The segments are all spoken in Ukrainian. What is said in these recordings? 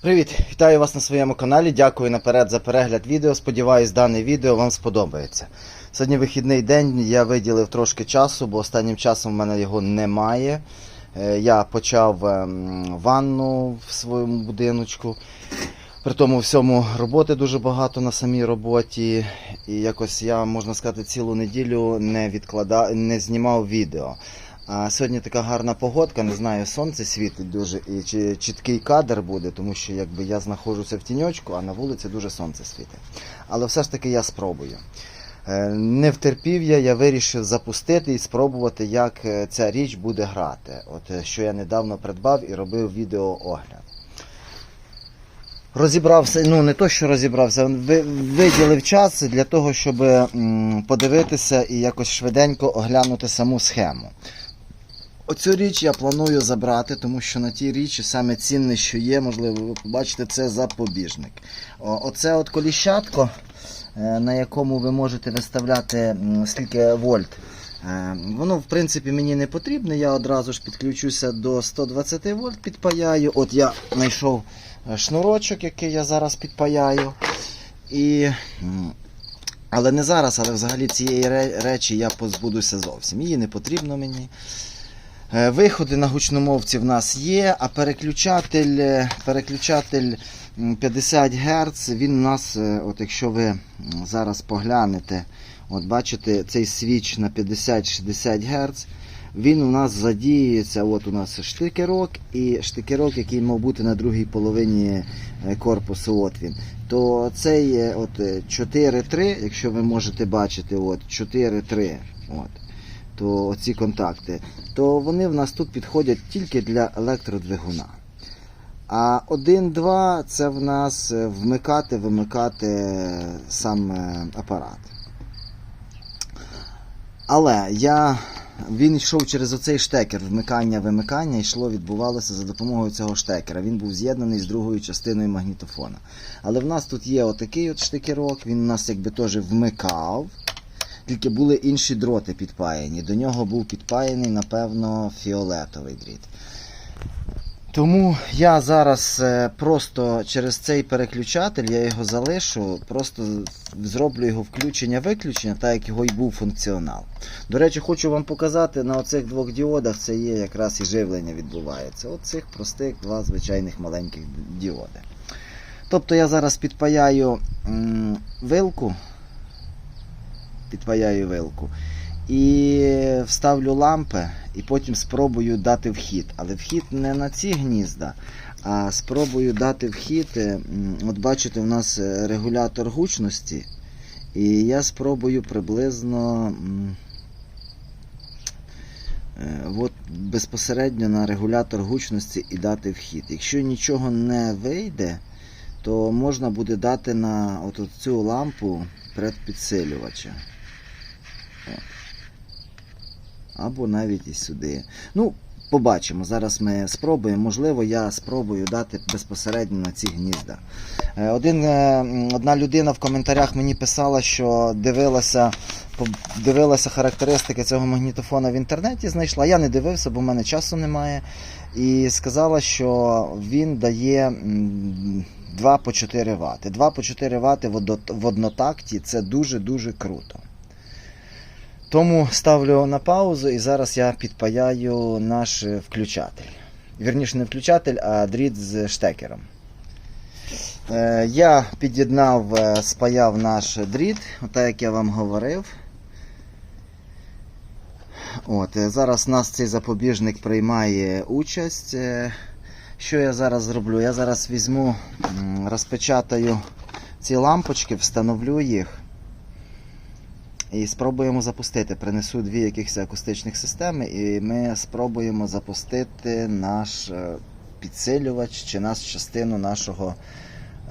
Привіт! Вітаю вас на своєму каналі. Дякую наперед за перегляд відео. Сподіваюсь, дане відео вам сподобається. Сьогодні вихідний день, я виділив трошки часу, бо останнім часом в мене його немає. Е, Я почав ем, ванну в своєму будиночку. При тому всьому роботи дуже багато на самій роботі. І якось я, можна сказати, цілу неділю не відклада... не знімав відео. А сьогодні така гарна погодка, не знаю, сонце світить дуже і чи чіткий кадр буде, тому що якби я знаходжуся в тіньочку, а на вулиці дуже сонце світить. Але все ж таки я спробую. Е, Не втерпів я, я вирішив запустити і спробувати, як е, ця річ буде грати. От е, що я недавно придбав і робив відеоогляд. Розібрався, ну не то, що розібрався, виділив час для того, щоб подивитися і якось швиденько оглянути саму схему. Оцю річ я планую забрати, тому що на тій річі саме цінне, що є, можливо, ви побачите, це запобіжник. Оце от коліщатко, е, на якому ви можете виставляти скільки вольт. Е, Воно, в принципі, мені не потрібне. Я одразу ж підключуся до 120 вольт, підпаяю. От я знайшов е, шнурочок, який я зараз підпаяю. І... Але не зараз, але взагалі цієї речі я позбудуся зовсім. Її не потрібно мені. Е, Виходи на гучномовці в нас є, а переключатель, е, переключатель 50 Гц, він у нас, е, от якщо ви зараз поглянете, от бачите, цей свіч на 50-60 Гц, він у нас задіюється, от у нас штикерок і штикерок, який мав бути на другій половині корпусу, от він. То цей е, от е, 4.3, якщо ви можете бачити, от 4.3, от, то оці контакти, то вони в нас тут підходять тільки для електродвигуна. А 1-2 це в нас е, вмикати, вимикати сам е, апарат. Але я, він йшов через оцей штекер, вмикання, вимикання, йшло, відбувалося за допомогою цього штекера. Він був з'єднаний з другою частиною магнітофона. Але в нас тут є отакий от штекерок, він у нас якби теж вмикав. Тільки були інші дроти підпаяні. До нього був підпаяний, напевно, фіолетовий дріт. Тому я зараз е, просто через цей переключатель я його залишу, просто зроблю його включення-виключення, так як його і був функціонал. До речі, хочу вам показати на оцих двох діодах це є якраз і живлення відбувається. Оцих простих два звичайних маленьких діоди. Тобто я зараз підпаяю вилку, підпаяю вилку. І вставлю лампи, і потім спробую дати вхід. Але вхід не на ці гнізда, а спробую дати вхід. е, От бачите, у нас е, регулятор гучності. І я спробую приблизно е, от безпосередньо на регулятор гучності і дати вхід. Якщо нічого не вийде, то можна буде дати на от цю лампу предпідсилювача. Або навіть і сюди. Ну, побачимо. Зараз ми спробуємо. Можливо, я спробую дати безпосередньо на ці гнізда. Е, Один, е, одна людина в коментарях мені писала, що дивилася, дивилася характеристики цього магнітофона в інтернеті, знайшла. Я не дивився, бо в мене часу немає. І сказала, що він дає 2 по 4 Вт. 2 по 4 Вт в однотакті це дуже-дуже круто. Тому ставлю на паузу і зараз я підпаяю наш е, включатель. Вірніше, не включатель, а дріт з штекером. Е, Я під'єднав, е, спаяв наш дріт, отак як я вам говорив. От, зараз нас цей запобіжник приймає участь. Що я зараз зроблю? Я зараз візьму, розпечатаю ці лампочки, встановлю їх. І спробуємо запустити. Принесу дві якихось акустичних системи, і ми спробуємо запустити наш е, підсилювач чи наш частину нашого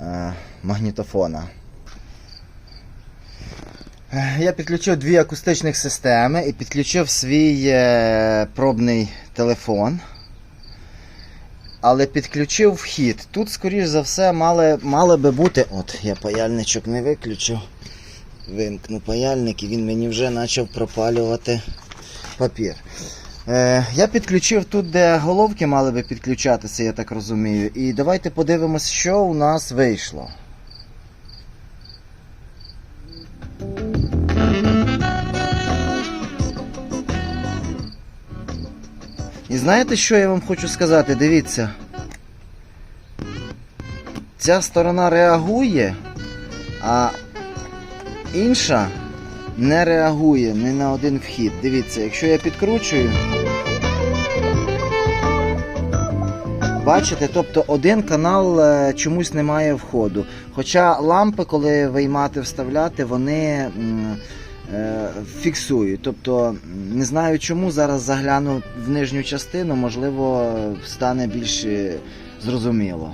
е, магнітофона. Е, Я підключив дві акустичних системи і підключив свій пробний телефон. Але підключив вхід. Тут, скоріш за все, мали, мали би бути. От, я паяльничок не виключив. Вимкну паяльник і він мені вже почав пропалювати папір. Е, я підключив тут, де головки мали би підключатися, я так розумію. І давайте подивимось, що у нас вийшло. І знаєте, що я вам хочу сказати? Дивіться. Ця сторона реагує, а інша не реагує ні на один вхід. Дивіться, якщо я підкручую. Бачите, тобто один канал е, чомусь не має входу. Хоча лампи, коли виймати, вставляти, вони е, фіксують. Тобто, не знаю чому, зараз загляну в нижню частину, можливо, стане більш е, зрозуміло.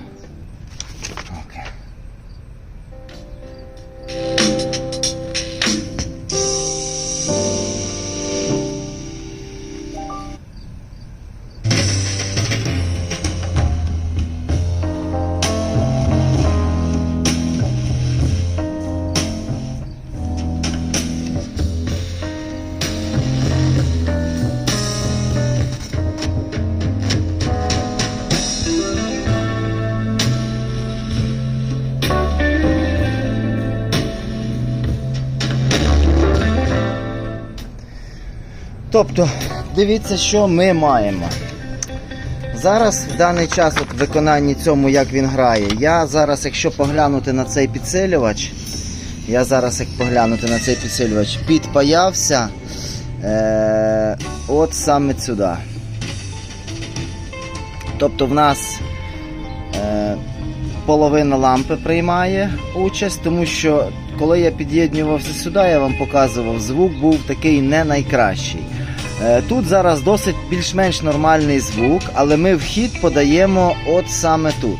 Тобто, дивіться, що ми маємо. Зараз в даний час, от в виконанні цьому, як він грає, я зараз, якщо поглянути на цей підсилювач, я зараз, як поглянути на цей підсилювач, підпаявся е- от саме сюди. Тобто в нас е- половина лампи приймає участь, тому що коли я під'єднувався сюди, я вам показував, звук був такий не найкращий. Е, Тут зараз досить більш-менш нормальний звук, але ми вхід подаємо от саме тут.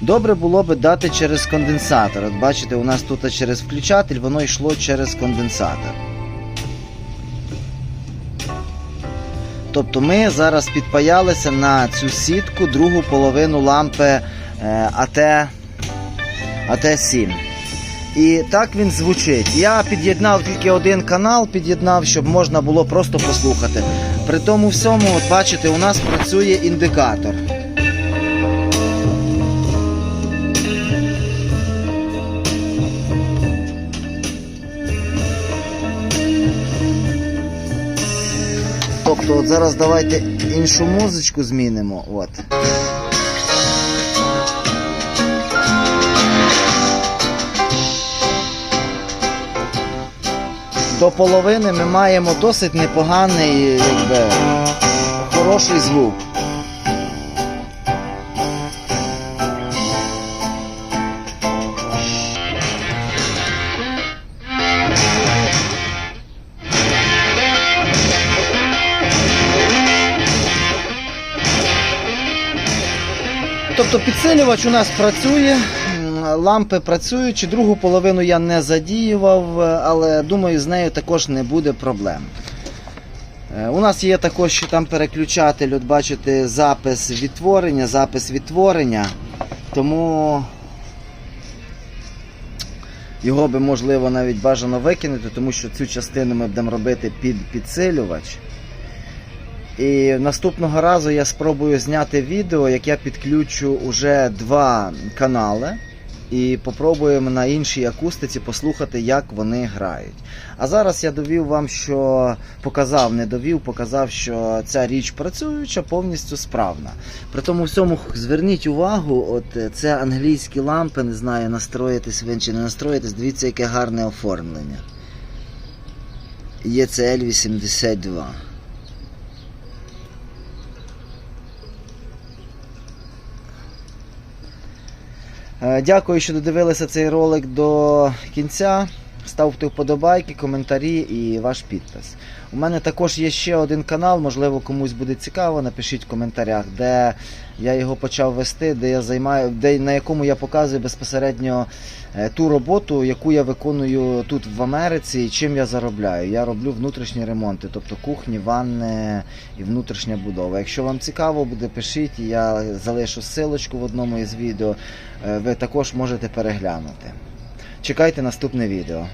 Добре було би дати через конденсатор. От бачите, у нас тут через включатель воно йшло через конденсатор. Тобто ми зараз підпаялися на цю сітку другу половину лампи е, АТ, АТ7. І так він звучить. Я під'єднав тільки один канал, під'єднав, щоб можна було просто послухати. При тому всьому, от бачите, у нас працює індикатор. Тобто, от зараз давайте іншу музичку змінимо. От. До половини ми маємо досить непоганий, якби, хороший звук. Тобто підсилювач у нас працює, лампи працюють, другу половину я не задіював, е, але думаю, з нею також не буде проблем. Е, У нас є також ще там переключатель, от бачите, запис відтворення, запис відтворення, тому його би можливо навіть бажано викинути, тому що цю частину ми будемо робити під підсилювач. І наступного разу я спробую зняти відео, як я підключу уже два канали. І попробуємо на іншій акустиці послухати, як вони грають. А зараз я довів вам, що показав, не довів, показав, що ця річ працююча, повністю справна. При тому всьому зверніть увагу, от е, це англійські лампи, не знаю, настроїтесь ви чи не настроїтесь, дивіться, яке гарне оформлення. ECL 82. Е, Дякую, що додивилися цей ролик до кінця. Ставте вподобайки, коментарі і ваш підпис. У мене також є ще один канал, можливо, комусь буде цікаво. Напишіть в коментарях, де я його почав вести, де я займаю, де, на якому я показую безпосередньо е, ту роботу, яку я виконую тут в Америці і чим я заробляю. Я роблю внутрішні ремонти, тобто кухні, ванни і внутрішня будова. Якщо вам цікаво буде, пишіть, я залишу ссылочку в одному із відео. Е, Ви також можете переглянути. Чекайте наступне відео.